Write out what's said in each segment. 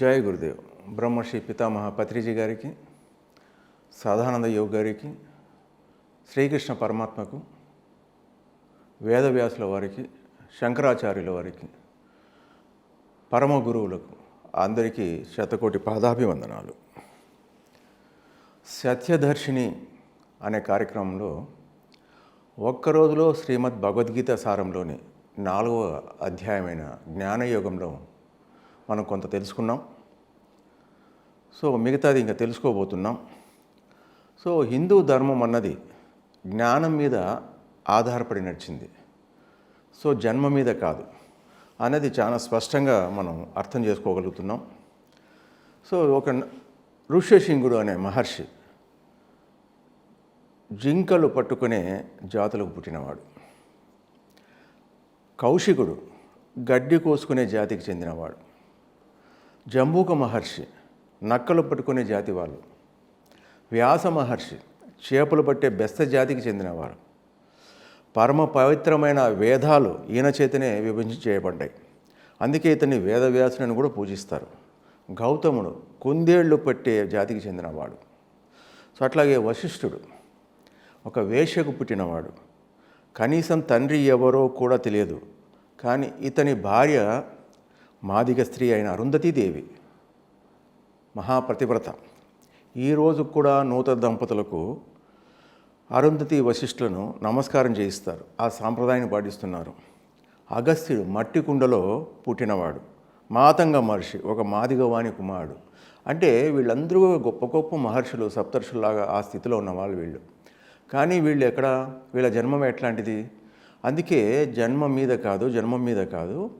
జయ గురుదేవ్. బ్రహ్మశ్రీ పితామహ పత్రిజీ గారికి సాధానంద యోగ్ గారికి శ్రీకృష్ణ పరమాత్మకు వేదవ్యాసుల వారికి శంకరాచార్యుల వారికి పరమ గురువులకు అందరికీ శతకోటి పాదాభివందనాలు. సత్యదర్శిని అనే కార్యక్రమంలో ఒక్క రోజులో శ్రీమద్ భగవద్గీత సారంలోని నాలుగవ అధ్యాయమైన జ్ఞానయోగంలో మనం కొంత తెలుసుకున్నాం. సో మిగతాది ఇంకా తెలుసుకోబోతున్నాం. సో హిందూ ధర్మం అన్నది జ్ఞానం మీద ఆధారపడి నడిచింది. సో జన్మ మీద కాదు అనేది చాలా స్పష్టంగా మనం అర్థం చేసుకోగలుగుతున్నాం. సో ఒక ఋష్యసింగుడు అనే మహర్షి జింకలు పట్టుకునే జాతులకు పుట్టినవాడు. కౌశికుడు గడ్డి కోసుకునే జాతికి చెందినవాడు. జంబూక మహర్షి నక్కలు పట్టుకునే జాతి వాళ్ళు. వ్యాస మహర్షి చేపలు పట్టే బెస్త జాతికి చెందినవారు. పరమ పవిత్రమైన వేదాలు ఈయన చేతనే విభజించి చేయబడ్డాయి. అందుకే ఇతన్ని వేదవ్యాసుని కూడా పూజిస్తారు. గౌతముడు కుందేళ్ళు పట్టే జాతికి చెందినవాడు. సో అట్లాగే వశిష్ఠుడు ఒక వేశ్యకు పుట్టినవాడు. కనీసం తండ్రి ఎవరో కూడా తెలియదు. కానీ ఇతని భార్య మాదిగ స్త్రీ అయిన అరుంధతీదేవి మహాప్రతివ్రత. ఈరోజు కూడా నూతన దంపతులకు అరుంధతి వశిష్ఠులను నమస్కారం చేయిస్తారు. ఆ సాంప్రదాయాన్ని పాటిస్తున్నారు. అగస్త్యుడు మట్టి కుండలో పుట్టినవాడు. మాతంగ మహర్షి ఒక మాదిగవాణి కుమారుడు. అంటే వీళ్ళందరూ గొప్ప గొప్ప మహర్షులు సప్తర్షులాగా ఆ స్థితిలో ఉన్న వాళ్ళు వీళ్ళు. కానీ వీళ్ళు ఎక్కడ? వీళ్ళ జన్మం ఎట్లాంటిది? అందుకే జన్మం మీద కాదు జన్మం మీద కాదు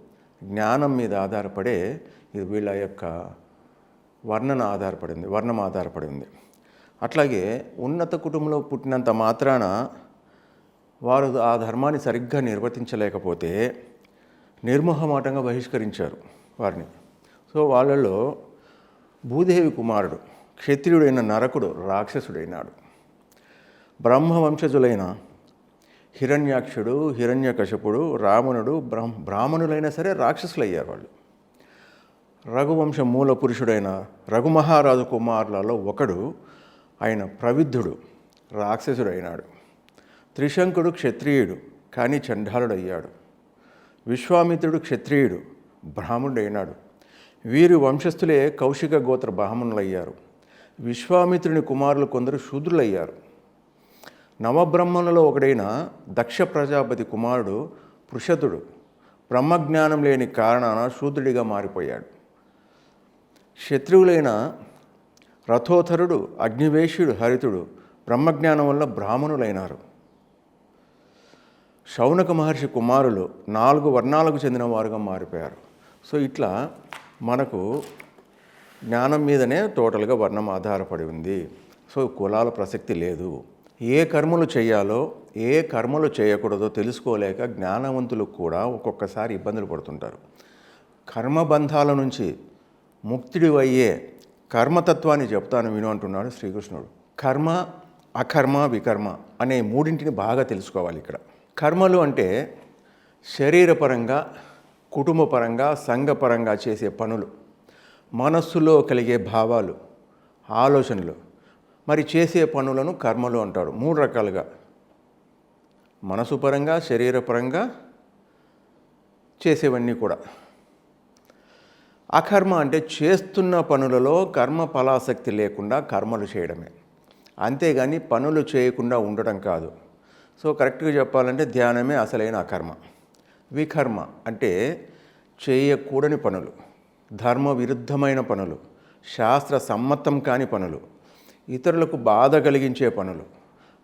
జ్ఞానం మీద ఆధారపడే ఇది వీళ్ళ యొక్క వర్ణన ఆధారపడింది వర్ణం ఆధారపడింది. అట్లాగే ఉన్నత కుటుంబంలో పుట్టినంత మాత్రాన వారు ఆ ధర్మాన్ని సరిగ్గా నిర్వర్తించలేకపోతే నిర్మోహమాటంగా బహిష్కరించారు వారిని. సో వాళ్ళలో భూదేవి కుమారుడు క్షత్రియుడైన నరకుడు రాక్షసుడైనాడు. బ్రహ్మవంశజులైన హిరణ్యాక్షుడు హిరణ్యకశపుడు రావణుడు బ్రహ్ బ్రాహ్మణులైనా సరే రాక్షసులయ్యారు వాళ్ళు. రఘువంశ మూల పురుషుడైన రఘుమహారాజు కుమారులలో ఒకడు ఆయన ప్రవిద్ధుడు రాక్షసుడైనాడు. త్రిశంకుడు క్షత్రియుడు కానీ చండాలుడయ్యాడు. విశ్వామిత్రుడు క్షత్రియుడు బ్రాహ్మణుడైనాడు. వీరి వంశస్థులే కౌశిక గోత్ర బ్రాహ్మణులయ్యారు. విశ్వామిత్రుని కుమారులు కొందరు శూద్రులయ్యారు. నవబ్రహ్మణులలో ఒకడైన దక్ష ప్రజాపతి కుమారుడు పృషతుడు బ్రహ్మజ్ఞానం లేని కారణాన శూద్రుడిగా మారిపోయాడు. శత్రువులైన రథోధరుడు అగ్నివేశుడు హరితుడు బ్రహ్మజ్ఞానం వల్ల బ్రాహ్మణులైనారు. శౌనక మహర్షి కుమారులు నాలుగు వర్ణాలకు చెందిన వారుగా మారిపోయారు. సో ఇట్లా మనకు జ్ఞానం మీదనే టోటల్గా వర్ణం ఆధారపడి ఉంది. సో కులాల ప్రసక్తి లేదు. ఏ కర్మలు చేయాలో ఏ కర్మలు చేయకూడదో తెలుసుకోలేక జ్ఞానవంతులు కూడా ఒక్కొక్కసారి ఇబ్బందులు పడుతుంటారు. కర్మబంధాల నుంచి ముక్తుడివయ్యే కర్మతత్వాన్ని చెప్తాను విను అంటున్నాడు శ్రీకృష్ణుడు. కర్మ అకర్మ వికర్మ అనే మూడింటిని బాగా తెలుసుకోవాలి ఇక్కడ. కర్మలు అంటే శరీరపరంగా కుటుంబపరంగా సంఘపరంగా చేసే పనులు మనస్సులో కలిగే భావాలు ఆలోచనలు. మరి చేసే పనులను కర్మలు అంటారు. మూడు రకాలుగా. మనసు పరంగా శరీరపరంగా చేసేవన్నీ కూడా. అకర్మ అంటే చేస్తున్న పనులలో కర్మ ఫలాసక్తి లేకుండా కర్మలు చేయడమే. అంతేగాని పనులు చేయకుండా ఉండడం కాదు. సో కరెక్ట్గా చెప్పాలంటే ధ్యానమే అసలైన అకర్మ. వికర్మ అంటే చేయకూడని పనులు ధర్మ విరుద్ధమైన పనులు శాస్త్ర సమ్మతం కాని పనులు ఇతరులకు బాధ కలిగించే పనులు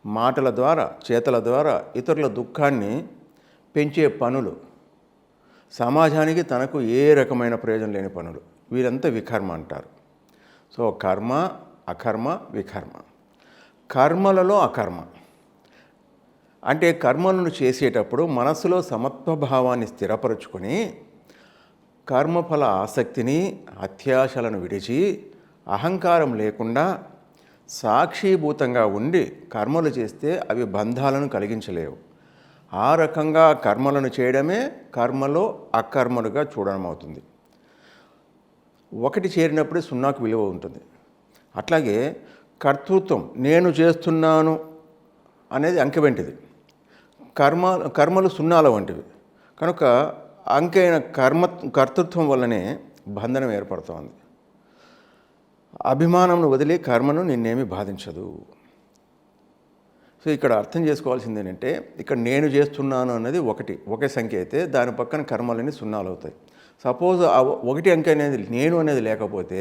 మాటల ద్వారా చేతల ద్వారా ఇతరుల దుఃఖాన్ని పెంచే పనులు సమాజానికి తనకు ఏ రకమైన ప్రయోజనం లేని పనులు. వీరంతా వికర్మ అంటారు. సో కర్మ అకర్మ వికర్మ. కర్మలలో అకర్మ. అంటే కర్మలను చేసేటప్పుడు మనసులో సమత్వభావాన్ని స్థిరపరుచుకొని కర్మఫల ఆసక్తిని అత్యాశలను విడిచి అహంకారం లేకుండా సాక్షీభూతంగా ఉండి కర్మలు చేస్తే అవి బంధాలను కలిగించలేవు. ఆ రకంగా కర్మలను చేయడమే కర్మలో అకర్మలుగా చూడడం అవుతుంది ఒకటి చేరినప్పుడే సున్నాకు విలువ ఉంటుంది. అట్లాగే కర్తృత్వం నేను చేస్తున్నాను అనేది అంకె వంటిది. కర్మ కర్మలు సున్నాల వంటివి. కనుక అంకైన కర్మ కర్తృత్వం వల్లనే బంధనం ఏర్పడుతోంది. అభిమానంను వదిలి కర్మను నిన్నేమి బాధించదు. సో ఇక్కడ అర్థం చేసుకోవాల్సింది ఏంటంటే ఇక్కడ నేను చేస్తున్నాను అన్నది ఒకటి ఒకే సంఖ్య అయితే దాని పక్కన కర్మలన్నీ సున్నాలు అవుతాయి. సపోజ్ ఆ ఒకటి అంకె అనేది నేను అనేది లేకపోతే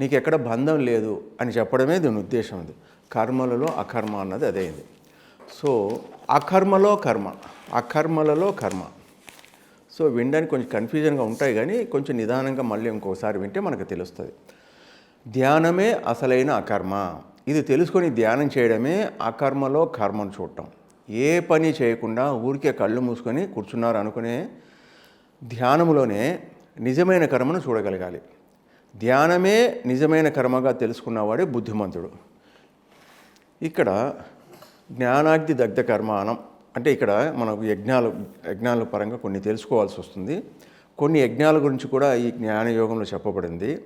నీకు ఎక్కడ బంధం లేదు అని చెప్పడమే దీని ఉద్దేశం అది. కర్మలలో అకర్మ అన్నది అదేంది సో అకర్మలో కర్మ అకర్మలలో కర్మ. సో వినడానికి కొంచెం కన్ఫ్యూజన్గా ఉంటాయి కానీ కొంచెం నిదానంగా మళ్ళీ ఇంకోసారి వింటే మనకు తెలుస్తుంది. ధ్యానమే అసలైన అకర్మ. ఇది తెలుసుకొని ధ్యానం చేయడమే అకర్మలో కర్మను చూడటం. ఏ పని చేయకుండా ఊరికే కళ్ళు మూసుకొని కూర్చున్నారు అనుకునే ధ్యానములోనే నిజమైన కర్మను చూడగలగాలి. ధ్యానమే నిజమైన కర్మగా తెలుసుకున్నవాడే బుద్ధిమంతుడు. ఇక్కడ జ్ఞానాగ్ని దగ్ధ కర్మానం అంటే ఇక్కడ మనకు యజ్ఞాలు యజ్ఞాల పరంగా కొన్ని తెలుసుకోవాల్సి వస్తుంది. కొన్ని యజ్ఞాల గురించి కూడా ఈ జ్ఞానయోగంలో చెప్పబడింది.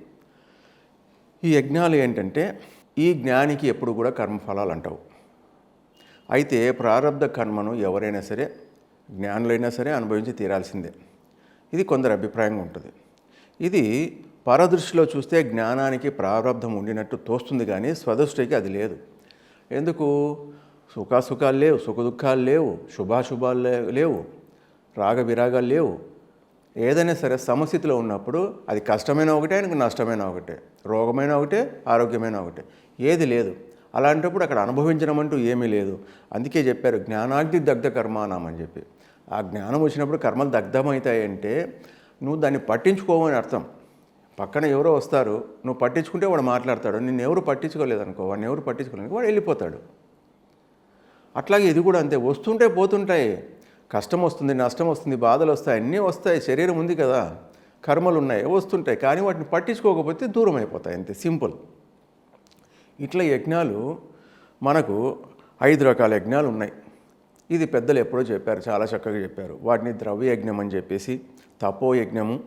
ఈ యజ్ఞాలు ఏంటంటే ఈ జ్ఞానికి ఎప్పుడు కూడా కర్మఫలాలు అంటావు అయితే ప్రారంధ కర్మను ఎవరైనా సరే జ్ఞానులైనా సరే అనుభవించి తీరాల్సిందే. ఇది కొందరి అభిప్రాయంగా ఉంటుంది. ఇది పరదృష్టిలో చూస్తే జ్ఞానానికి ప్రారంధం ఉండినట్టు తోస్తుంది కానీ స్వదృష్టికి అది లేదు. ఎందుకు? సుఖాసుఖాలు లేవు సుఖదుఖాలు లేవు శుభాశుభాలు లేవు రాగ విరాగాలు లేవు. ఏదైనా సరే సమస్థితిలో ఉన్నప్పుడు అది కష్టమైన ఒకటే ఆయనకు నష్టమైన ఒకటే రోగమైన ఒకటే ఆరోగ్యమైన ఒకటే. ఏది లేదు. అలాంటప్పుడు అక్కడ అనుభవించడం అంటూ ఏమీ లేదు. అందుకే చెప్పారు జ్ఞానాగ్ని దగ్ధ కర్మానం అని చెప్పి. ఆ జ్ఞానం వచ్చినప్పుడు కర్మలు దగ్ధమవుతాయంటే నువ్వు దాన్ని పట్టించుకోవని అర్థం. పక్కన ఎవరో వస్తారు నువ్వు పట్టించుకుంటే వాడు మాట్లాడతాడు. నిన్ను ఎవరు పట్టించుకోలేదనుకో వాడిని ఎవరు పట్టించుకోలేదు వాడు వెళ్ళిపోతాడు. అట్లాగే ఇది కూడా అంతే. వస్తుంటే పోతుంటాయి. కష్టం వస్తుంది నష్టం వస్తుంది బాధలు వస్తాయి అన్నీ వస్తాయి. శరీరం ఉంది కదా. కర్మలు ఉన్నాయి వస్తుంటాయి. కానీ వాటిని పట్టించుకోకపోతే దూరం అయిపోతాయి అంతే. సింపుల్. ఇట్లా యజ్ఞాలు మనకు ఐదు రకాల యజ్ఞాలు ఉన్నాయి. ఇది పెద్దలు ఎప్పుడో చెప్పారు చాలా చక్కగా చెప్పారు. వాటిని ద్రవ్య యజ్ఞం అని చెప్పేసి తపో యజ్ఞము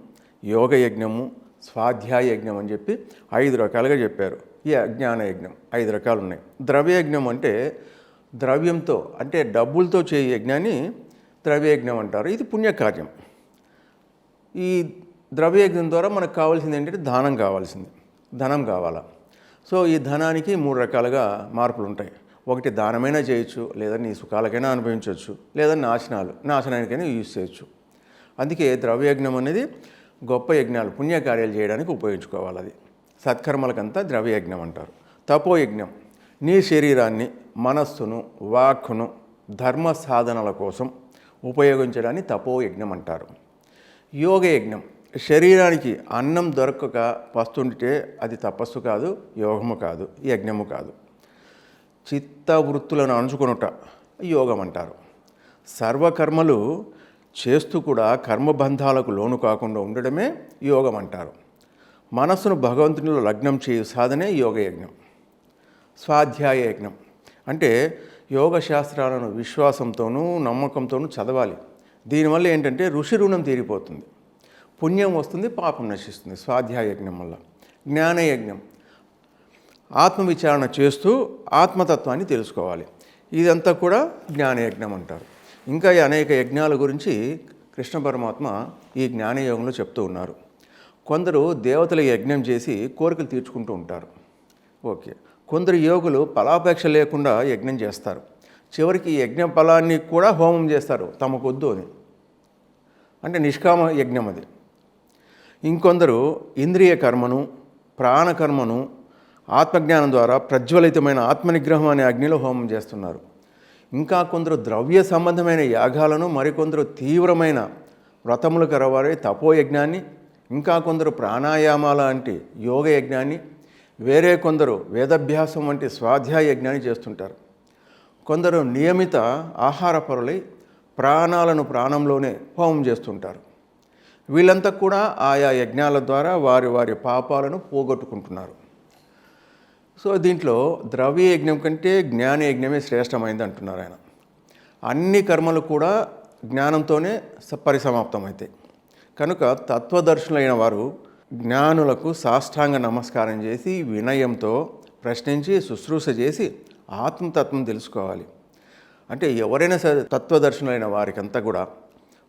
యోగ యజ్ఞము స్వాధ్యాయ యజ్ఞం అని చెప్పి ఐదు రకాలుగా చెప్పారు. ఈ అజ్ఞాన యజ్ఞం ఐదు రకాలు ఉన్నాయి. ద్రవ్య యజ్ఞం అంటే ద్రవ్యంతో అంటే డబ్బులతో చేయ యజ్ఞాన్ని ద్రవ్యయజ్ఞం అంటారు. ఇది పుణ్యకార్యం. ఈ ద్రవ్యయజ్ఞం ద్వారా మనకు కావాల్సింది ఏంటంటే దానం కావాల్సింది. ధనం కావాలా? సో ఈ ధనానికి మూడు రకాలుగా మార్పులు ఉంటాయి ఒకటి దానమైనా చేయొచ్చు లేదా నీ సుఖాలకైనా అనుభవించవచ్చు లేదా నాశనాలు నాశనానికైనా యూజ్ చేయొచ్చు. అందుకే ద్రవ్యయజ్ఞం అనేది గొప్ప యజ్ఞాలు పుణ్యకార్యాలు చేయడానికి ఉపయోగించుకోవాలి అది. సత్కర్మలకంతా ద్రవ్యయజ్ఞం అంటారు. తపోయజ్ఞం నీ శరీరాన్ని మనస్సును వాక్కును ధర్మ సాధనల కోసం ఉపయోగించడాన్ని తపోయజ్ఞం అంటారు. యోగ యజ్ఞం శరీరానికి అన్నం దొరకక పస్తుంటే అది తపస్సు కాదు యోగము కాదు యజ్ఞము కాదు. చిత్త వృత్తులను అణుచుకొనుట యోగం అంటారు సర్వకర్మలు చేస్తూ కూడా కర్మబంధాలకు లోను కాకుండా ఉండడమే యోగం అంటారు మనస్సును భగవంతునిలో లగ్నం చేయు సాధనే యోగ యజ్ఞం స్వాధ్యాయ యజ్ఞం. అంటే యోగ శాస్త్రాలను విశ్వాసంతోనూ నమ్మకంతోనూ చదవాలి. దీనివల్ల ఏంటంటే ఋషి రుణం తీరిపోతుంది. పుణ్యం వస్తుంది పాపం నశిస్తుంది. స్వాధ్యాయ యజ్ఞం వల్ల. జ్ఞానయజ్ఞం. ఆత్మవిచారణ చేస్తూ ఆత్మతత్వాన్ని తెలుసుకోవాలి. ఇదంతా కూడా జ్ఞానయజ్ఞం అంటారు. ఇంకా ఈ అనేక యజ్ఞాల గురించి కృష్ణ పరమాత్మ ఈ జ్ఞానయోగంలో చెప్తూ ఉన్నారు. కొందరు దేవతల యజ్ఞం చేసి కోరికలు తీర్చుకుంటూ ఉంటారు. ఓకే. కొందరు యోగులు ఫలాపేక్ష లేకుండా యజ్ఞం చేస్తారు. చివరికి యజ్ఞ ఫలాన్ని కూడా హోమం చేస్తారు. తమకొద్దు అని. అంటే నిష్కామ యజ్ఞం అది. ఇంకొందరు ఇంద్రియ కర్మను ప్రాణకర్మను ఆత్మజ్ఞానం ద్వారా ప్రజ్వలితమైన ఆత్మనిగ్రహం అనే అగ్నిలో హోమం చేస్తున్నారు. ఇంకా కొందరు ద్రవ్య సంబంధమైన యాగాలను మరికొందరు తీవ్రమైన వ్రతములు కరవారే తపోయజ్ఞాన్ని ఇంకా కొందరు ప్రాణాయామాల వంటి యోగ యజ్ఞాన్ని వేరే కొందరు వేదభ్యాసం వంటి స్వాధ్యాయ యజ్ఞాన్ని చేస్తుంటారు. కొందరు నియమిత ఆహార పరులై ప్రాణాలను ప్రాణంలోనే హోమం చేస్తుంటారు. వీళ్ళంతా కూడా ఆయా యజ్ఞాల ద్వారా వారి వారి పాపాలను పోగొట్టుకుంటున్నారు. సో దీంట్లో ద్రవ్య యజ్ఞం కంటే జ్ఞాన యజ్ఞమే శ్రేష్టమైంది అంటున్నారు ఆయన. అన్ని కర్మలు కూడా జ్ఞానంతోనే స- పరిసమాప్తమవుతాయి కనుక తత్వదర్శులైన వారు జ్ఞానులకు సాష్టాంగ నమస్కారం చేసి వినయంతో ప్రశ్నించి శుశ్రూష చేసి ఆత్మతత్వం తెలుసుకోవాలి. అంటే ఎవరైనా సరే తత్వదర్శనమైన వారికంతా కూడా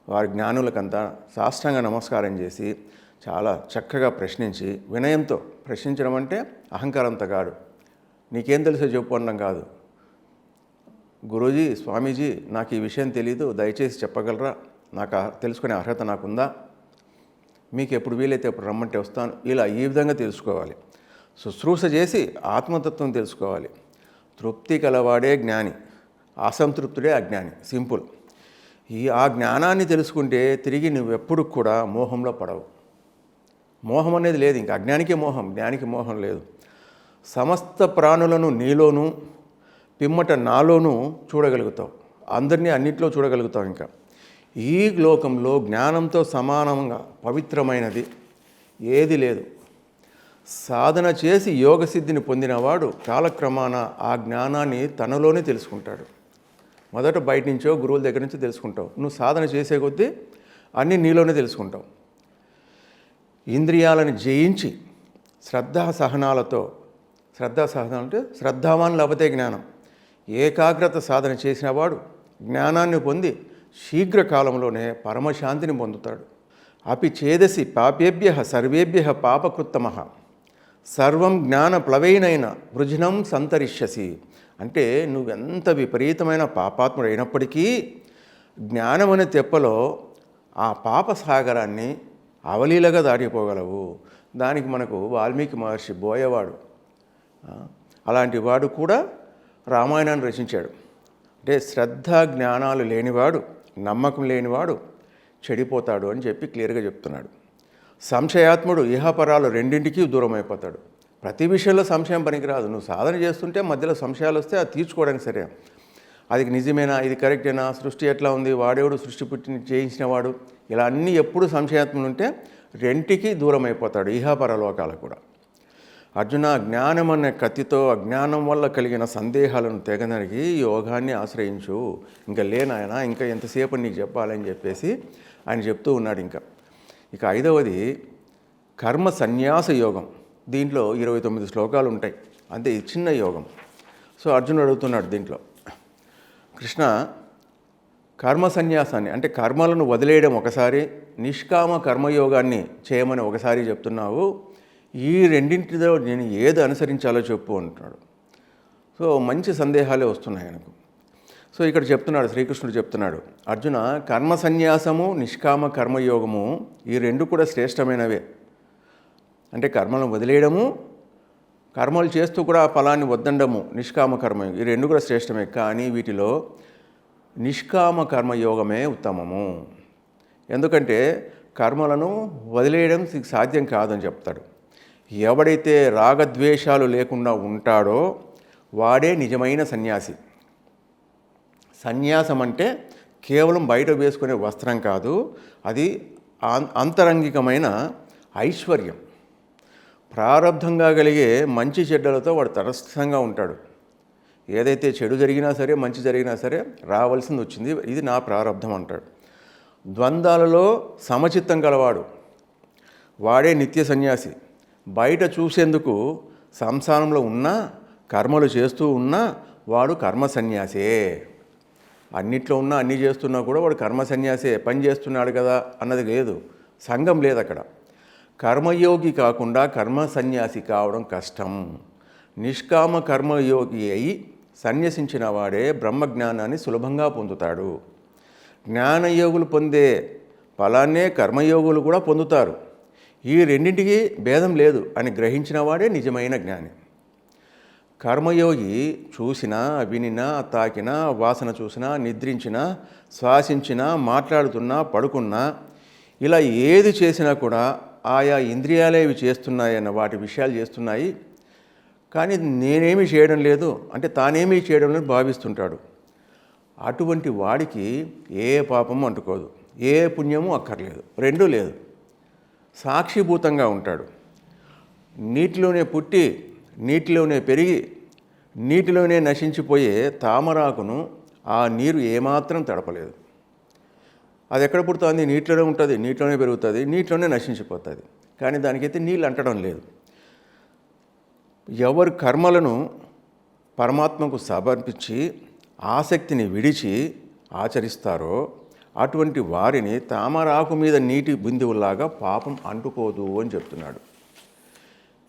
వారి జ్ఞానులకంతా సాష్టంగా నమస్కారం చేసి చాలా చక్కగా ప్రశ్నించి వినయంతో ప్రశ్నించడం అంటే అహంకారంతో కాదు. నీకేం తెలుసో చెప్పు అనడం కాదు. గురూజీ స్వామీజీ నాకు ఈ విషయం తెలీదు దయచేసి చెప్పగలరా? నాకు తెలుసుకునే అర్హత నాకుందా? మీకు ఎప్పుడు వీలైతే అప్పుడు రమ్మంటే వస్తాను. ఇలా ఈ విధంగా తెలుసుకోవాలి. శుశ్రూష చేసి ఆత్మతత్వం తెలుసుకోవాలి. తృప్తి కలవాడే జ్ఞాని అసంతృప్తుడే అజ్ఞాని సింపుల్. ఈ ఆ జ్ఞానాన్ని తెలుసుకుంటే తిరిగి నువ్వెప్పుడు కూడా మోహంలో పడవు. మోహం అనేది లేదు ఇంకా అజ్ఞానికే మోహం జ్ఞానికి మోహం లేదు. సమస్త ప్రాణులను నీలోనూ పిమ్మట నాలోనూ చూడగలుగుతావు. అందరినీ అన్నిట్లో చూడగలుగుతావు ఇంకా. ఈ లోకంలో జ్ఞానంతో సమానంగా పవిత్రమైనది ఏది లేదు. సాధన చేసి యోగ సిద్ధిని పొందినవాడు కాలక్రమాన ఆ జ్ఞానాన్ని తనలోనే తెలుసుకుంటాడు. మొదట బయట నుంచో గురువుల దగ్గర నుంచి తెలుసుకుంటావు. నువ్వు సాధన చేసే కొద్దీ అన్నీ నీలోనే తెలుసుకుంటావు. ఇంద్రియాలను జయించి శ్రద్ధా సహనాలతో శ్రద్ధా సహనం అంటే శ్రద్ధావాన్ లభతే జ్ఞానం. ఏకాగ్రత సాధన చేసిన వాడు జ్ఞానాన్ని పొంది శీఘ్రకాలంలోనే పరమశాంతిని పొందుతాడు. అపి చేదసి పాపేభ్య సర్వేభ్య పాపకృత్తమ. సర్వం జ్ఞాన ప్లవైనైన వృజనం సంతరిష్యసి. అంటే నువ్వెంత విపరీతమైన పాపాత్ముడు అయినప్పటికీ జ్ఞానం అనే తెప్పలో ఆ పాప సాగరాన్ని అవలీలగా దాటిపోగలవు. దానికి మనకు వాల్మీకి మహర్షి బోయేవాడు. అలాంటి వాడు కూడా రామాయణాన్ని రచించాడు. అంటే శ్రద్ధ జ్ఞానాలు లేనివాడు నమ్మకం లేనివాడు చెడిపోతాడు అని చెప్పి క్లియర్గా చెప్తున్నాడు. సంశయాత్ముడు ఇహపరాలు రెండింటికి దూరం అయిపోతాడు ప్రతి విషయంలో సంశయం పనికిరాదు. నువ్వు సాధన చేస్తుంటే మధ్యలో సంశయాలు వస్తే అది తీర్చుకోవడానికి సరే. అది నిజమేనా? ఇది కరెక్టేనా సృష్టి ఎట్లా ఉంది? వాడేవాడు సృష్టి పుట్టిన చేయించిన వాడు? ఇలా అన్నీ ఎప్పుడు సంశయాత్ములు ఉంటే రెంటికి దూరం అయిపోతాడు ఇహాపరలోకాలు కూడా. అర్జున జ్ఞానం అనే కత్తితో అజ్ఞానం వల్ల కలిగిన సందేహాలను తెగనరిగి యోగాన్ని ఆశ్రయించు. ఇంకా లేనాయన ఇంకా ఎంతసేపు నీకు చెప్పాలని చెప్పేసి ఆయన చెప్తూ ఉన్నాడు ఇంకా. ఇక ఐదవది కర్మ సన్యాస యోగం. దీంట్లో ఇరవై తొమ్మిది శ్లోకాలు ఉంటాయి. అంతే ఇది చిన్న యోగం. సో అర్జునుడు అడుగుతున్నాడు దీంట్లో. కృష్ణ కర్మ సన్యాసాన్ని అంటే కర్మలను వదిలేయడం ఒకసారి నిష్కామ కర్మయోగాన్ని చేయమని ఒకసారి చెప్తున్నావు. ఈ రెండింటిలో నేను ఏది అనుసరించాలో చెప్పు అంటున్నాడు. సో మంచి సందేహాలే వస్తున్నాయి ఆయనకు. సో ఇక్కడ చెప్తున్నాడు శ్రీకృష్ణుడు చెప్తున్నాడు అర్జున కర్మ సన్యాసము నిష్కామ కర్మయోగము ఈ రెండు కూడా శ్రేష్టమైనవే. అంటే కర్మలను వదిలేయడము కర్మలు చేస్తూ కూడా ఫలాన్ని వద్దండము నిష్కామ కర్మ ఈ రెండు కూడా శ్రేష్టమే. కానీ వీటిలో నిష్కామ కర్మయోగమే ఉత్తమము. ఎందుకంటే కర్మలను వదిలేయడం సాధ్యం కాదని చెప్తాడు. ఎవడైతే రాగద్వేషాలు లేకుండా ఉంటాడో వాడే నిజమైన సన్యాసి. సన్యాసం అంటే కేవలం బయట వేసుకునే వస్త్రం కాదు అది ఆన్- అంతరంగికమైన ఐశ్వర్యం. ప్రారంధంగా కలిగే మంచి చెడ్డలతో వాడు తటస్థంగా ఉంటాడు. ఏదైతే చెడు జరిగినా సరే మంచి జరిగినా సరే రావాల్సింది వచ్చింది. ఇది నా ప్రారంధం అంటాడు. ద్వంద్వాలలో సమచిత్తం గలవాడు. వాడే నిత్య సన్యాసి. బయట చూసేందుకు సంసారంలో ఉన్నా కర్మలు చేస్తూ ఉన్నా వాడు కర్మ సన్యాసే. అన్నిట్లో ఉన్నా అన్నీ చేస్తున్నా కూడా వాడు కర్మ సన్యాసే. పని చేస్తున్నాడు కదా అన్నది లేదు. సంఘం లేదు అక్కడ. కర్మయోగి కాకుండా కర్మ సన్యాసి కావడం కష్టం. నిష్కామ కర్మయోగి అయి సన్యసించిన వాడే బ్రహ్మజ్ఞానాన్ని సులభంగా పొందుతాడు. జ్ఞానయోగులు పొందే ఫలాన్నే కర్మయోగులు కూడా పొందుతారు. ఈ రెండింటికి భేదం లేదు అని గ్రహించిన వాడే నిజమైన జ్ఞాని. కర్మయోగి చూసినా వినినా తాకినా వాసన చూసినా నిద్రించినా శ్వాసించినా మాట్లాడుతున్నా పడుకున్నా ఇలా ఏది చేసినా కూడా ఆయా ఇంద్రియాలే ఇవి చేస్తున్నాయన్న వాటి విషయాలు చేస్తున్నాయి. కానీ నేనేమి చేయడం లేదు. అంటే తానేమీ చేయడం లేదు భావిస్తుంటాడు. అటువంటి వాడికి ఏ పాపము అంటుకోదు. ఏ పుణ్యము అక్కర్లేదు. రెండూ లేదు. సాక్షిభూతంగా ఉంటాడు. నీటిలోనే పుట్టి నీటిలోనే పెరిగి నీటిలోనే నశించిపోయే తామరాకును ఆ నీరు ఏమాత్రం తడపలేదు. అది ఎక్కడ పుడుతుంది? నీటిలోనే ఉంటుంది. నీటిలోనే పెరుగుతుంది. నీటిలోనే నశించిపోతుంది. కానీ దానికైతే నీళ్ళు అంటడం లేదు. ఎవరి కర్మలను పరమాత్మకు సమర్పించి ఆసక్తిని విడిచి ఆచరిస్తారో అటువంటి వారిని తామరాకు మీద నీటి బిందువులాగా పాపం అంటుకోదు అని చెప్తున్నాడు.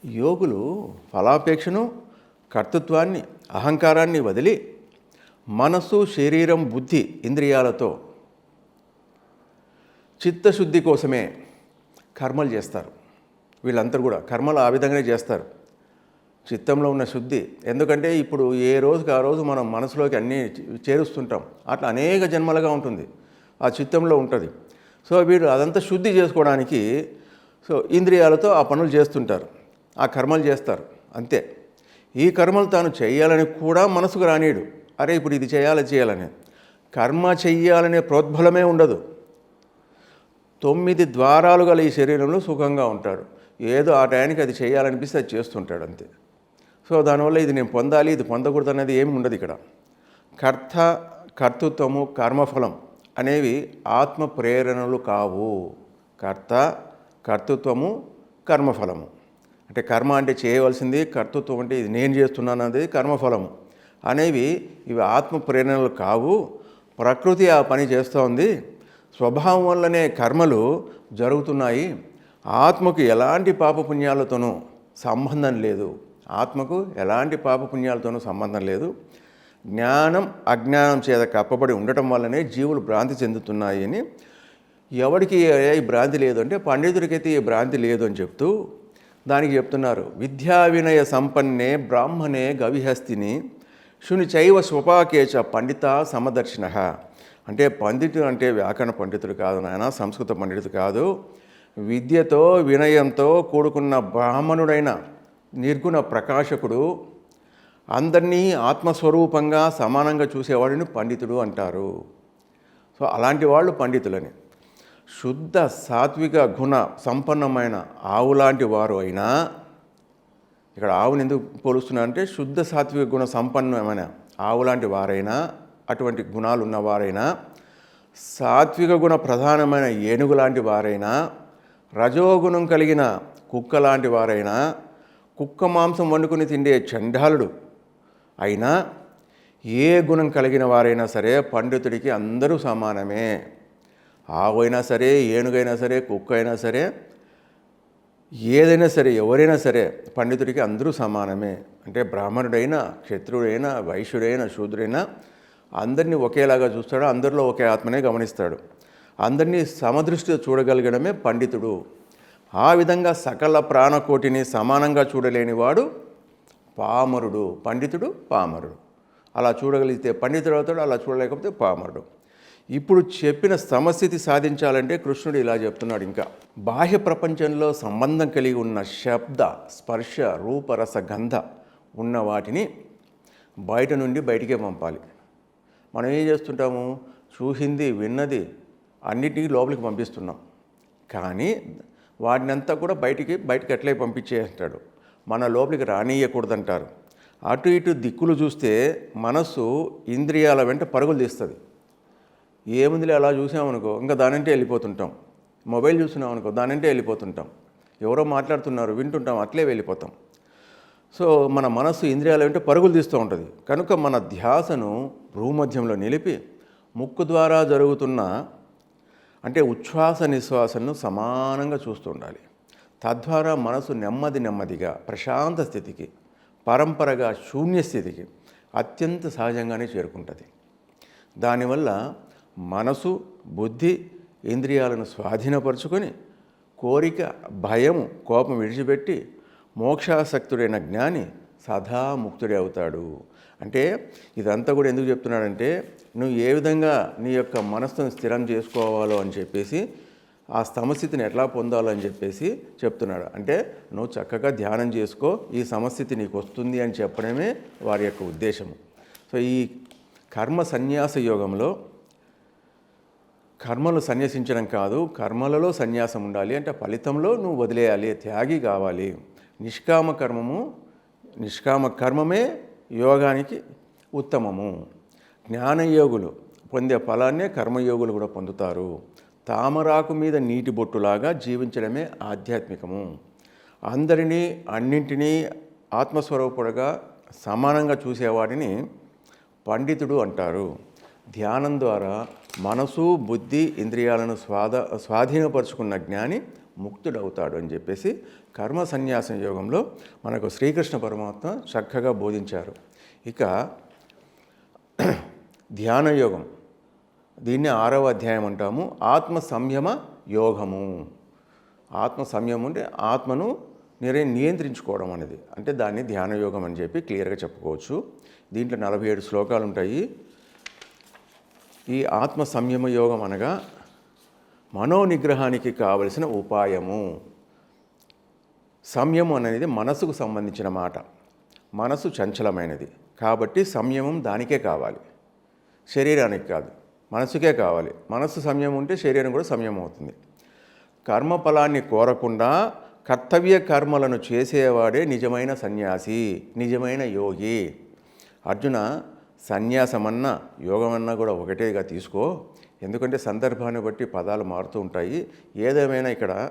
యోగులు ఫలాపేక్షను కర్తృత్వాన్ని అహంకారాన్ని వదిలి మనసు శరీరం బుద్ధి ఇంద్రియాలతో చిత్తశుద్ధి కోసమే కర్మలు చేస్తారు. వీళ్ళందరూ కూడా కర్మలు ఆ విధంగానే చేస్తారు. చిత్తంలో ఉన్న శుద్ధి. ఎందుకంటే ఇప్పుడు ఏ రోజుకి ఆ రోజు మనం మనసులోకి అన్నీ చేరుస్తుంటాం. అట్లా అనేక జన్మలుగా ఉంటుంది. ఆ చిత్తంలో ఉంటుంది. సో వీళ్ళు అదంతా శుద్ధి చేసుకోవడానికి సో ఇంద్రియాలతో ఆ పనులు చేస్తుంటారు. ఆ కర్మలు చేస్తారు. అంతే. ఈ కర్మలు తాను చేయాలని కూడా మనసుకు రానియడు. అరే ఇప్పుడు ఇది చేయాలి చేయాలని. కర్మ చెయ్యాలనే ప్రోద్బలమే ఉండదు. తొమ్మిది ద్వారాలు గల ఈ శరీరంలో సుఖంగా ఉంటాడు ఏదో ఆ టయానికి అది చేయాలనిపిస్తే అది చేస్తుంటాడు అంతే. సో దానివల్ల ఇది నేను పొందాలి ఇది పొందకూడదు అనేది ఏమి ఉండదు ఇక్కడ. కర్త కర్తృత్వము కర్మఫలం అనేవి ఆత్మ ప్రేరణలు కావు. కర్త కర్తృత్వము కర్మఫలము. అంటే కర్మ అంటే చేయవలసింది కర్తృత్వం అంటే ఇది నేను చేస్తున్నాను అనేది కర్మఫలము. అనేవి ఇవి ఆత్మ ప్రేరణలు కావు. ప్రకృతి ఆ పని చేస్తూ ఉంది స్వభావం వల్లనే కర్మలు జరుగుతున్నాయి. ఆత్మకు ఎలాంటి పాపపుణ్యాలతోనూ సంబంధం లేదు. ఆత్మకు ఎలాంటి పాపపుణ్యాలతోనూ సంబంధం లేదు. జ్ఞానం అజ్ఞానం చేత కప్పబడి ఉండటం వల్లనే జీవులు భ్రాంతి చెందుతున్నాయి అని ఎవరికి ఈ భ్రాంతి లేదు అంటే పండితుడికైతే ఈ భ్రాంతి లేదు అని చెప్తూ దానికి చెప్తున్నారు. విద్యా వినయ సంపన్నే బ్రాహ్మణే గవిహస్తిని శుని చైవ స్వపాకేచ పండిత సమదర్శిన. అంటే పండితుడు అంటే వ్యాకరణ పండితుడు కాదు నాయన సంస్కృత పండితుడు కాదు. విద్యతో వినయంతో కూడుకున్న బ్రాహ్మణుడైన నిర్గుణ ప్రకాశకుడు అందరినీ ఆత్మస్వరూపంగా సమానంగా చూసేవాడిని పండితుడు అంటారు. సో అలాంటి వాళ్ళు పండితులని. శుద్ధ సాత్విక గుణ సంపన్నమైన ఆవు లాంటి వారు అయినా ఇక్కడ ఆవుని ఎందుకు పోలుస్తున్నా అంటే శుద్ధ సాత్విక గుణ సంపన్నమైన ఆవు లాంటి వారైనా అటువంటి గుణాలు ఉన్నవారైనా సాత్విక గుణ ప్రధానమైన ఏనుగు లాంటి వారైనా రజోగుణం కలిగిన కుక్క లాంటి వారైనా కుక్క మాంసం వండుకుని తిండే చండాలుడు అయినా ఏ గుణం కలిగిన వారైనా సరే పండితుడికి అందరూ సమానమే. ఆవైనా సరే ఏనుగైనా సరే కుక్క అయినా సరే ఏదైనా సరే ఎవరైనా సరే పండితుడికి అందరూ సమానమే. అంటే బ్రాహ్మణుడైనా క్షత్రుడైనా వైశ్యుడైనా శూద్రుడైనా అందరినీ ఒకేలాగా చూస్తాడు అందరిలో ఒకే ఆత్మనే గమనిస్తాడు. అందరినీ సమదృష్టితో చూడగలగడమే పండితుడు. ఆ విధంగా సకల ప్రాణకోటిని సమానంగా చూడలేనివాడు పామరుడు పండితుడు పామరుడు. అలా చూడగలిగితే పండితుడు అవుతాడు అలా చూడలేకపోతే పామరుడు. ఇప్పుడు చెప్పిన సమస్థితి సాధించాలంటే కృష్ణుడు ఇలా చెప్తున్నాడు ఇంకా. బాహ్య ప్రపంచంలో సంబంధం కలిగి ఉన్న శబ్ద స్పర్శ రూపరస గంధ ఉన్న వాటిని బయట నుండి బయటికే పంపాలి. మనం ఏం చేస్తుంటాము? చూసింది విన్నది అన్నిటినీ లోపలికి పంపిస్తున్నాం. కానీ వాటినంతా కూడా బయటికి బయటికి ఎట్లే పంపించేస్తాడు మన లోపలికి రానియకూడదంటారు అటు ఇటు దిక్కులు చూస్తే మనస్సు ఇంద్రియాల వెంట పరుగులు తీస్తుంది. ఏముందిలే అలా చూసామనుకో ఇంకా దానంటే వెళ్ళిపోతుంటాం. మొబైల్ చూస్తున్నాం అనుకో దానంటే వెళ్ళిపోతుంటాం. ఎవరో మాట్లాడుతున్నారు వింటుంటాం అట్లే వెళ్ళిపోతాం. సో మన మనస్సు ఇంద్రియాల వెంట పరుగులు తీస్తూ ఉంటుంది. కనుక మన ధ్యాసను భూమధ్యంలో నిలిపి ముక్కు ద్వారా జరుగుతున్న అంటే ఉచ్ఛ్వాస నిశ్వాసను సమానంగా చూస్తూ ఉండాలి. తద్వారా మనసు నెమ్మది నెమ్మదిగా ప్రశాంత స్థితికి పరంపరగా శూన్య స్థితికి అత్యంత సహజంగానే చేరుకుంటుంది. దానివల్ల మనసు బుద్ధి ఇంద్రియాలను స్వాధీనపరుచుకొని కోరిక భయము కోపం విడిచిపెట్టి మోక్షాసక్తుడైన జ్ఞాని సదా ముక్తుడే అవుతాడు. అంటే ఇదంతా కూడా ఎందుకు చెప్తున్నాడంటే నువ్వు ఏ విధంగా నీ యొక్క మనస్సును స్థిరం చేసుకోవాలో అని చెప్పేసి ఆ సమస్థితిని ఎట్లా పొందాలో అని చెప్పేసి చెప్తున్నాడు. అంటే నువ్వు చక్కగా ధ్యానం చేసుకో ఈ సమస్థితి నీకు వస్తుంది అని చెప్పడమే వారి యొక్క ఉద్దేశము. సో ఈ కర్మ సన్యాస యోగంలో కర్మలు సన్యసించడం కాదు కర్మలలో సన్యాసం ఉండాలి. అంటే ఫలితంలో నువ్వు వదిలేయాలి త్యాగి కావాలి. నిష్కామ కర్మము నిష్కామ కర్మమే యోగానికి ఉత్తమము. జ్ఞానయోగులు పొందే ఫలాన్నే కర్మయోగులు కూడా పొందుతారు. తామరాకు మీద నీటి బొట్టులాగా జీవించడమే ఆధ్యాత్మికము. అందరినీ అన్నింటినీ ఆత్మస్వరూపుడుగా సమానంగా చూసేవాడిని పండితుడు అంటారు. ధ్యానం ద్వారా మనసు బుద్ధి ఇంద్రియాలను స్వాధ స్వాధీనపరుచుకున్న జ్ఞాని ముక్తుడవుతాడు అని చెప్పేసి కర్మ సన్యాసం యోగంలో మనకు శ్రీకృష్ణ పరమాత్మ చక్కగా బోధించారు. ఇక ధ్యాన యోగం. దీన్ని ఆరవ అధ్యాయం అంటాము. ఆత్మ సంయమ యోగము. ఆత్మ సంయమం అంటే ఆత్మను నిరే నియంత్రించుకోవడం అనేది. అంటే దాన్ని ధ్యాన యోగం అని చెప్పి క్లియర్గా చెప్పుకోవచ్చు. దీంట్లో నలభై ఏడు శ్లోకాలు ఉంటాయి. ఈ ఆత్మ సంయమ యోగం అనగా మనోనిగ్రహానికి కావలసిన ఉపాయము. సంయమం అనేది మనసుకు సంబంధించిన మాట. మనసు చంచలమైనది. కాబట్టి సంయమం దానికే కావాలి. శరీరానికి కాదు. మనసుకే కావాలి. మనసు సంయమం ఉంటే శరీరం కూడా సంయమం అవుతుంది. కర్మఫలాన్ని కోరకుండా కర్తవ్య కర్మలను చేసేవాడే నిజమైన సన్యాసి నిజమైన యోగి. అర్జున సన్యాసమన్నా యోగమన్నా కూడా ఒకటేగా తీసుకో. ఎందుకంటే సందర్భాన్ని బట్టి పదాలు మారుతూ ఉంటాయి. ఏదేమైనా ఇక్కడ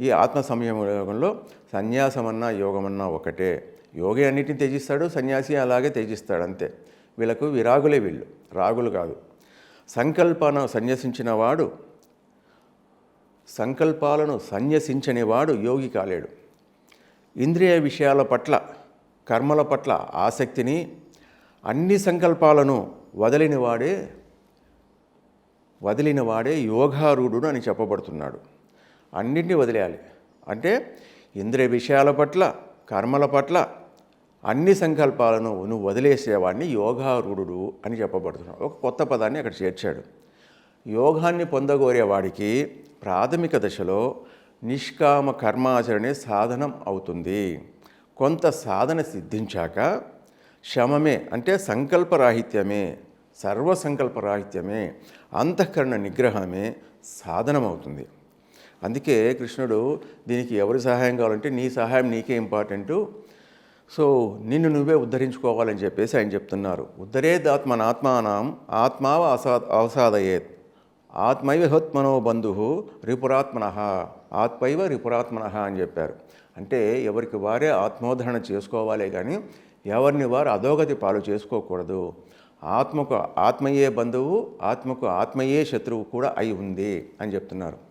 ఈ ఆత్మ సంయమ యోగంలో సన్యాసమన్నా యోగమన్నా ఒకటే. యోగి అన్నిటిని త్యజిస్తాడు సన్యాసి అలాగే త్యజిస్తాడు అంతే. వీళ్ళకు విరాగులే వీళ్ళు రాగులు కాదు. సంకల్పన సన్యసించిన వాడు సంకల్పాలను సన్యసించని వాడు యోగి కాలేడు. ఇంద్రియ విషయాల పట్ల కర్మల పట్ల ఆసక్తిని అన్ని సంకల్పాలను వదిలినవాడే వదిలినవాడే యోగారూఢుడు అని చెప్పబడుతున్నాడు. అన్నింటినీ వదిలేయాలి. అంటే ఇంద్రియ విషయాల పట్ల కర్మల పట్ల అన్ని సంకల్పాలను నువ్వు వదిలేసేవాడిని యోగారూఢుడు అని చెప్పబడుతున్నాడు. ఒక కొత్త పదాన్ని అక్కడ చేర్చాడు. యోగాన్ని పొందగోరేవాడికి ప్రాథమిక దశలో నిష్కామ కర్మాచరణే సాధనం అవుతుంది. కొంత సాధన సిద్ధించాక శమమే అంటే సంకల్పరాహిత్యమే సర్వసంకల్పరాహిత్యమే అంతఃకరణ నిగ్రహమే సాధనమవుతుంది. అందుకే కృష్ణుడు దీనికి ఎవరి సహాయం కావాలంటే నీ సహాయం నీకే ఇంపార్టెంటు. సో నిన్ను నువ్వే ఉద్ధరించుకోవాలని చెప్పేసి ఆయన చెప్తున్నారు. ఉద్ధరేదాత్మనాత్మానం ఆత్మావ అసా అవసాదయేత్. ఆత్మైవ హోత్మనో బంధు రిపురాత్మన. ఆత్మైవ రిపురాత్మన అని చెప్పారు. అంటే ఎవరికి వారే ఆత్మోద్ధరణ చేసుకోవాలే కానీ ఎవరిని వారు అధోగతి పాలు చేసుకోకూడదు. ఆత్మకు ఆత్మయే బంధువు ఆత్మకు ఆత్మయే శత్రువు కూడా అయి ఉంది అని చెప్తున్నారు.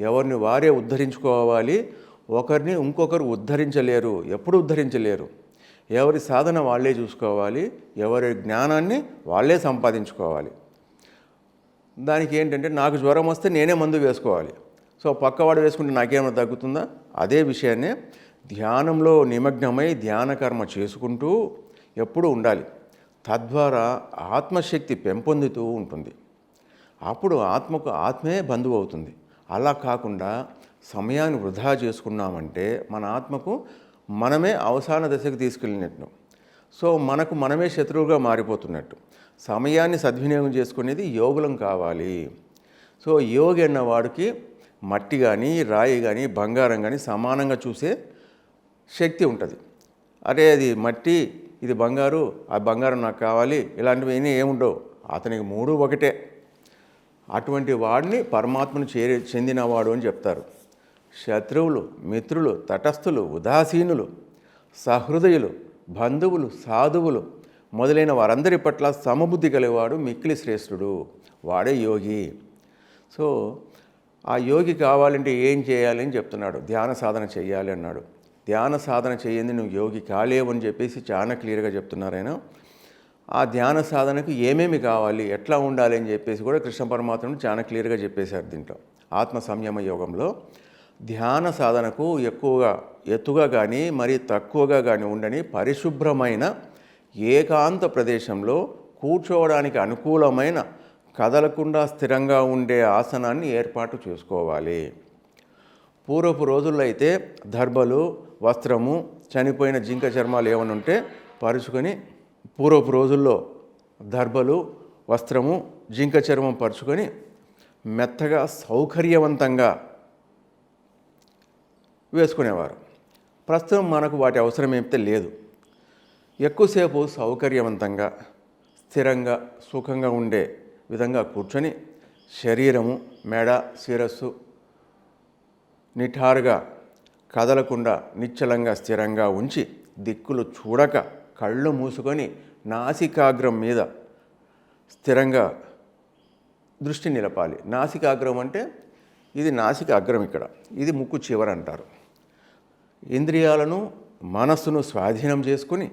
ఎవరిని వారే ఉద్ధరించుకోవాలి ఒకరిని ఇంకొకరు ఉద్ధరించలేరు. ఎప్పుడు ఉద్ధరించలేరు? ఎవరి సాధన వాళ్ళే చూసుకోవాలి ఎవరి జ్ఞానాన్ని వాళ్ళే సంపాదించుకోవాలి. దానికి ఏంటంటే నాకు జ్వరం వస్తే నేనే మందు వేసుకోవాలి. సో పక్కవాడు వేసుకుంటే నాకేమైనా తగ్గుతుందా? అదే విషయాన్నే ధ్యానంలో నిమగ్నమై ధ్యాన కర్మ చేసుకుంటూ ఎప్పుడూ ఉండాలి. తద్వారా ఆత్మశక్తి పెంపొందుతూ ఉంటుంది. అప్పుడు ఆత్మకు ఆత్మే బంధువు అవుతుంది. అలా కాకుండా సమయాన్ని వృధా చేసుకున్నామంటే మన ఆత్మకు మనమే అవసాన దశకు తీసుకెళ్ళినట్టు. సో మనకు మనమే శత్రువుగా మారిపోతున్నట్టు. సమయాన్ని సద్వినియోగం చేసుకునేది యోగులం కావాలి. సో యోగి అన్న వాడికి మట్టి కానీ రాయి కానీ బంగారం కానీ సమానంగా చూసే శక్తి ఉంటుంది. అరే అది మట్టి ఇది బంగారు ఆ బంగారం నాకు కావాలి ఇలాంటివి ఏమీ ఏముండవు. అతనికి మూడు ఒకటే. అటువంటి వాడిని పరమాత్మను చేరే చెందినవాడు అని చెప్తారు. శత్రువులు మిత్రులు తటస్థులు ఉదాసీనులు సహృదయులు బంధువులు సాధువులు మొదలైన వారందరి పట్ల సమబుద్ధి కలిగేవాడు మిక్కిలి శ్రేష్ఠుడు. వాడే యోగి. సో ఆ యోగి కావాలంటే ఏం చేయాలి అని చెప్తున్నాడు. ధ్యాన సాధన చేయాలి అన్నాడు. ధ్యాన సాధన చేయండి నువ్వు యోగి కాలేవు అని చెప్పేసి చాలా క్లియర్గా చెప్తున్నారు ఆయన. ఆ ధ్యాన సాధనకు ఏమేమి కావాలి ఎట్లా ఉండాలి అని చెప్పేసి కూడా కృష్ణ పరమాత్ముడు చాలా క్లియర్గా చెప్పేశారు దీంట్లో. ఆత్మ సంయమ యోగంలో ధ్యాన సాధనకు ఎక్కువగా ఎత్తుగా కానీ మరి తక్కువగా కానీ ఉండని పరిశుభ్రమైన ఏకాంత ప్రదేశంలో కూర్చోవడానికి అనుకూలమైన కదలకుండా స్థిరంగా ఉండే ఆసనాన్ని ఏర్పాటు చేసుకోవాలి. పూర్వపు రోజుల్లో అయితే దర్భలు వస్త్రము చనిపోయిన జింక చర్మాలు ఏమైనా ఉంటే పరుచుకొని పూర్వపు రోజుల్లో దర్బలు వస్త్రము జింక చర్మం పరుచుకొని మెత్తగా సౌకర్యవంతంగా వేసుకునేవారు. ప్రస్తుతం మనకు వాటి అవసరం ఏమితే లేదు. ఎక్కువసేపు సౌకర్యవంతంగా స్థిరంగా సుఖంగా ఉండే విధంగా కూర్చొని శరీరము మెడ శిరస్సు నిఠారుగా కదలకుండా నిశ్చలంగా స్థిరంగా ఉంచి దిక్కులు చూడక కళ్ళు మూసుకొని నాసికాగ్రం మీద స్థిరంగా దృష్టి నిలపాలి. నాసికాగ్రం అంటే ఇది నాసిక అగ్రం ఇక్కడ. ఇది ముక్కు చివర అంటారు. ఇంద్రియాలను మనస్సును స్వాధీనం చేసుకుని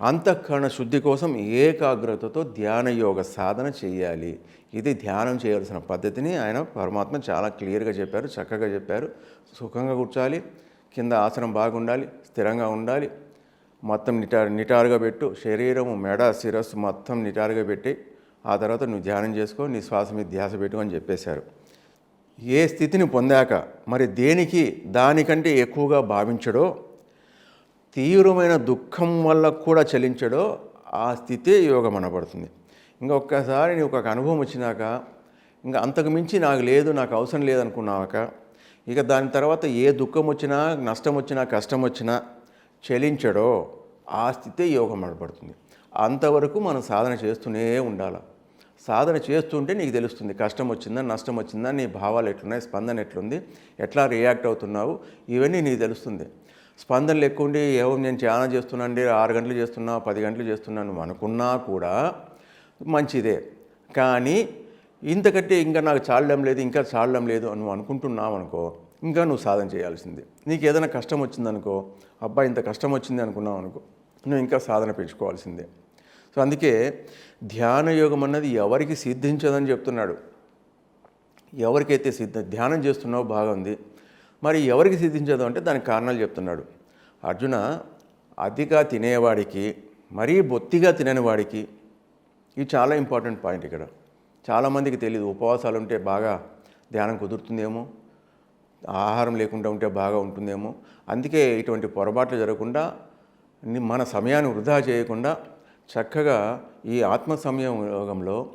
అంతఃకరణ శుద్ధి కోసం ఏకాగ్రతతో ధ్యాన యోగ సాధన చేయాలి. ఇది ధ్యానం చేయాల్సిన పద్ధతిని ఆయన పరమాత్మ చాలా క్లియర్గా చెప్పారు చక్కగా చెప్పారు. సుఖంగా కూర్చోాలి కింద ఆసనం బాగుండాలి స్థిరంగా ఉండాలి. మొత్తం నిటారు నిటారుగా పెట్టు. శరీరము మెడ శిరస్సు మొత్తం నిటారుగా పెట్టి ఆ తర్వాత నువ్వు ధ్యానం చేసుకో నీ శ్వాస మీద ధ్యాస పెట్టు అని చెప్పేశారు. ఏ స్థితిని పొందాక మరి దేనికి దానికంటే ఎక్కువగా భావించడో తీవ్రమైన దుఃఖం వల్ల కూడా చలించడో ఆ స్థితే యోగం అనబడుతుంది. ఇంకా ఒక్కసారి నీకు ఒక అనుభవం వచ్చినాక ఇంకా అంతకు మించి నాకు లేదు నాకు అవసరం లేదనుకున్నాక ఇక దాని తర్వాత ఏ దుఃఖం వచ్చినా నష్టం వచ్చినా కష్టం వచ్చినా చలించడో ఆ స్థితే యోగం అనబడుతుంది అంతవరకు మనం సాధన చేస్తూనే ఉండాలి. సాధన చేస్తుంటే నీకు తెలుస్తుంది కష్టం వచ్చిందా నష్టం వచ్చిందా నీ భావాలు ఎట్లున్నాయి స్పందన ఎట్లుంది ఎట్లా రియాక్ట్ అవుతున్నావు ఇవన్నీ నీకు తెలుస్తుంది. స్పందనలు ఎక్కువ ఉండి ఏవో నేను చాలా చేస్తున్నాండి ఆరు గంటలు చేస్తున్నా పది గంటలు చేస్తున్నాను నువ్వు అనుకున్నా కూడా మంచిదే. కానీ ఇంతకంటే ఇంకా నాకు చాలడం లేదు ఇంకా చాలడం లేదు అని నువ్వు అనుకుంటున్నావు అనుకో ఇంకా నువ్వు సాధన చేయాల్సింది. నీకు ఏదైనా కష్టం వచ్చిందనుకో అబ్బా ఇంత కష్టం వచ్చింది అనుకున్నావు అనుకో నువ్వు ఇంకా సాధన పెంచుకోవాల్సిందే. సో అందుకే ధ్యాన యోగం అన్నది ఎవరికి సిద్ధించదని చెప్తున్నాడు. ఎవరికైతే సిద్ధ ధ్యానం చేస్తున్నావో బాగుంది. మరి ఎవరికి సిద్ధించదు అంటే దానికి కారణాలు చెప్తున్నాడు. అర్జున అతిగా తినేవాడికి మరీ బొత్తిగా తినని వాడికి ఇది చాలా ఇంపార్టెంట్ పాయింట్ ఇక్కడ. చాలామందికి తెలియదు ఉపవాసాలు ఉంటే బాగా ధ్యానం కుదురుతుందేమో ఆహారం లేకుండా ఉంటే బాగా ఉంటుందేమో. అందుకే ఇటువంటి పొరపాట్లు జరగకుండా మన సమయాన్ని వృధా చేయకుండా చక్కగా ఈ ఆత్మ సంయోగంలో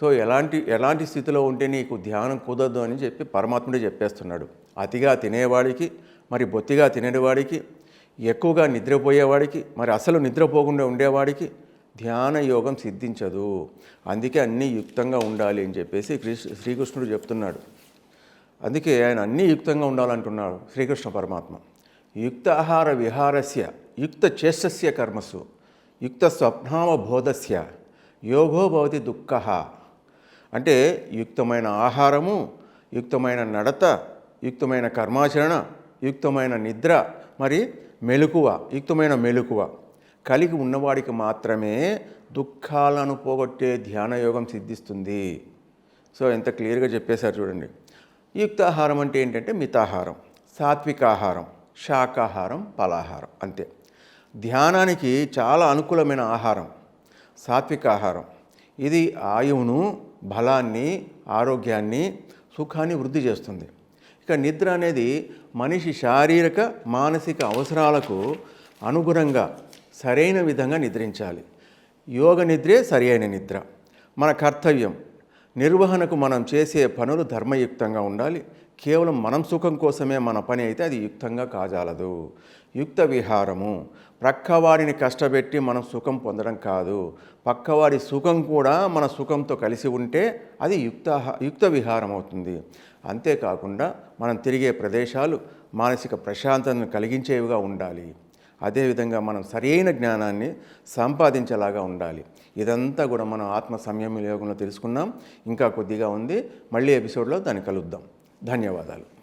సో ఎలాంటి ఎలాంటి స్థితిలో ఉంటే నీకు ధ్యానం కుదరదు అని చెప్పి పరమాత్ముడే చెప్పేస్తున్నాడు. అతిగా తినేవాడికి మరి బొత్తిగా తినేవాడికి ఎక్కువగా నిద్రపోయేవాడికి మరి అసలు నిద్రపోకుండా ఉండేవాడికి ధ్యాన యోగం సిద్ధించదు. అందుకే అన్నీ యుక్తంగా ఉండాలి అని చెప్పేసి శ్రీకృష్ణుడు చెప్తున్నాడు. అందుకే ఆయన అన్నీ యుక్తంగా ఉండాలంటున్నాడు శ్రీకృష్ణ పరమాత్మ. యుక్త ఆహార విహారస్య యుక్త చేష్టస్య కర్మసు యుక్త స్వప్నావబోధస్య యోగో భవతి దుఃఖ. అంటే యుక్తమైన ఆహారము యుక్తమైన నడత యుక్తమైన కర్మాచరణ యుక్తమైన నిద్ర మరి మెలకువ యుక్తమైన మెలకువ. కలిగి ఉన్నవాడికి మాత్రమే దుఃఖాలను పోగొట్టే ధ్యానయోగం సిద్ధిస్తుంది. సో ఎంత క్లియర్గా చెప్పేశారు చూడండి. యుక్తాహారం అంటే ఏంటంటే మితాహారం సాత్వికాహారం శాకాహారం ఫలాహారం అంతే. ధ్యానానికి చాలా అనుకూలమైన ఆహారం సాత్విక ఆహారం. ఇది ఆయువును బలాన్ని ఆరోగ్యాన్ని సుఖాన్ని వృద్ధి చేస్తుంది. ఇక నిద్ర అనేది మనిషి శారీరక మానసిక అవసరాలకు అనుగుణంగా సరైన విధంగా నిద్రించాలి. యోగ నిద్రే సరి అయిన నిద్ర. మన కర్తవ్యం నిర్వహణకు మనం చేసే పనులు ధర్మయుక్తంగా ఉండాలి. కేవలం మనం సుఖం కోసమే మన పని అయితే అది యుక్తంగా కాజాలదు. యుక్త విహారము ప్రక్కవారిని కష్టపెట్టి మనం సుఖం పొందడం కాదు. పక్కవాడి సుఖం కూడా మన సుఖంతో కలిసి ఉంటే అది యుక్త యుక్త విహారం అవుతుంది. అంతేకాకుండా మనం తిరిగే ప్రదేశాలు మానసిక ప్రశాంతతను కలిగించేవిగా ఉండాలి. అదేవిధంగా మనం సరైన జ్ఞానాన్ని సంపాదించేలాగా ఉండాలి. ఇదంతా కూడా మనం ఆత్మ సంయమ యోగంలో తెలుసుకున్నాం. ఇంకా కొద్దిగా ఉంది. మళ్ళీ ఎపిసోడ్లో దాన్ని కలుద్దాం. ధన్యవాదాలు.